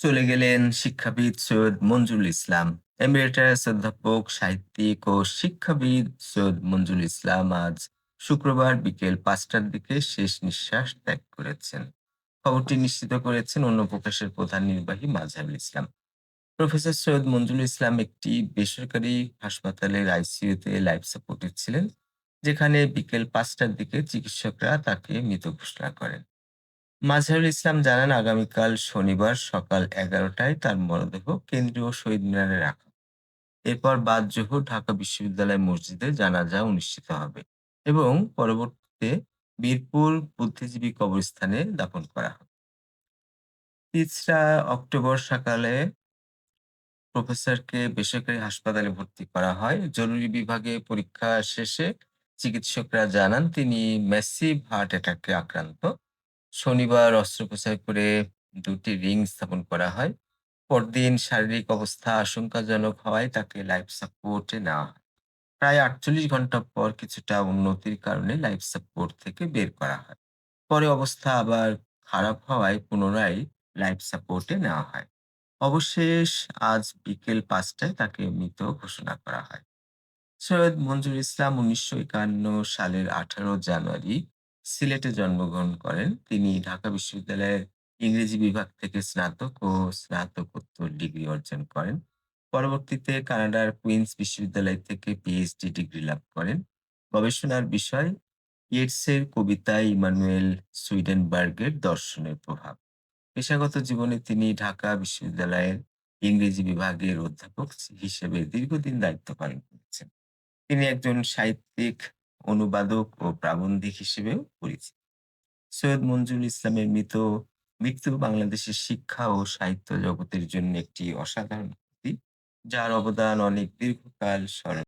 চলে গেলেন শিক্ষাবিদ সৈয়দ মঞ্জুল ইসলাম। এমিরেটাস অধ্যাপক, সাহিত্যিক ও শিক্ষাবিদ সৈয়দ মঞ্জুল ইসলাম আজ শুক্রবার বিকেল পাঁচটার দিকে শেষ নিঃশ্বাস ত্যাগ করেছেন। খবরটি নিশ্চিত করেছেন অন্য প্রকাশের প্রধান নির্বাহী মাজহারুল ইসলাম। প্রফেসর সৈয়দ মঞ্জুল ইসলাম একটি বেসরকারি হাসপাতালের আইসিইউতে লাইফ সাপোর্টে ছিলেন, যেখানে বিকেল পাঁচটার দিকে চিকিৎসকরা তাকে মৃত ঘোষণা করেন। মাজহারুল ইসলাম জানান, আগামীকাল শনিবার সকাল এগারোটায় তার মরদেহ কেন্দ্রীয় শহীদ মিনারে রাখা এরপর বাদ জোহর ঢাকা বিশ্ববিদ্যালয় মসজিদে জানাজা অনুষ্ঠিত হবে এবং পরবর্তীতে বীরপুর বুদ্ধিজীবী কবরস্থানে দাফন করা হবে। তিসরা অক্টোবর সকালে প্রফেসরকে বেসরকারি হাসপাতালে ভর্তি করা হয়। জরুরি বিভাগে পরীক্ষা শেষে চিকিৎসকরা জানান, তিনি ম্যাসিভ হার্ট অ্যাটাকে আক্রান্ত। শনিবার অস্ত্রোপচার করে দুটি রিং স্থাপন করা হয়। পরদিন শারীরিক অবস্থা আশঙ্কাজনক হওয়ায় তাকে লাইফ সাপোর্টে নেওয়া হয়। প্রায় ৪৮ ঘণ্টা পর কিছুটা উন্নতির কারণে লাইফ সাপোর্ট থেকে বের করা হয়। পরে অবস্থা আবার খারাপ হওয়ায় পুনরায় লাইফ সাপোর্টে নেওয়া হয়। অবশেষ আজ বিকেল পাঁচটায় তাকে মৃত ঘোষণা করা হয়। সৈয়দ মঞ্জুর ইসলাম ১৯৫১ সালের ১৮ জানুয়ারি সিলেটে জন্মগ্রহণ করেন। তিনি ঢাকা বিশ্ববিদ্যালয়ের ইংরেজি বিভাগ থেকে স্নাতক ও স্নাতকোত্তর ডিগ্রি অর্জন করেন। পরবর্তীতে কানাডার কুইন্স বিশ্ববিদ্যালয় থেকে পিএইচডি ডিগ্রি লাভ করেন। গবেষণার বিষয় ইয়েটসের কবিতায় ইমানুয়েল সুইডেনবার্গের দর্শনের প্রভাব। পেশাগত জীবনে তিনি ঢাকা বিশ্ববিদ্যালয়ের ইংরেজি বিভাগের অধ্যাপক হিসেবে দীর্ঘদিন দায়িত্ব পালন করেছেন। তিনি একজন সাহিত্যিক, অনুবাদক ও প্রাবন্ধিক হিসেবেও পরিচিত। সৈয়দ মঞ্জুর ইসলামের মৃত, মৃত্যু বাংলাদেশের শিক্ষা ও সাহিত্য জগতের জন্য একটি অসাধারণ যার অবদান অনেক দীর্ঘকাল স্মরণ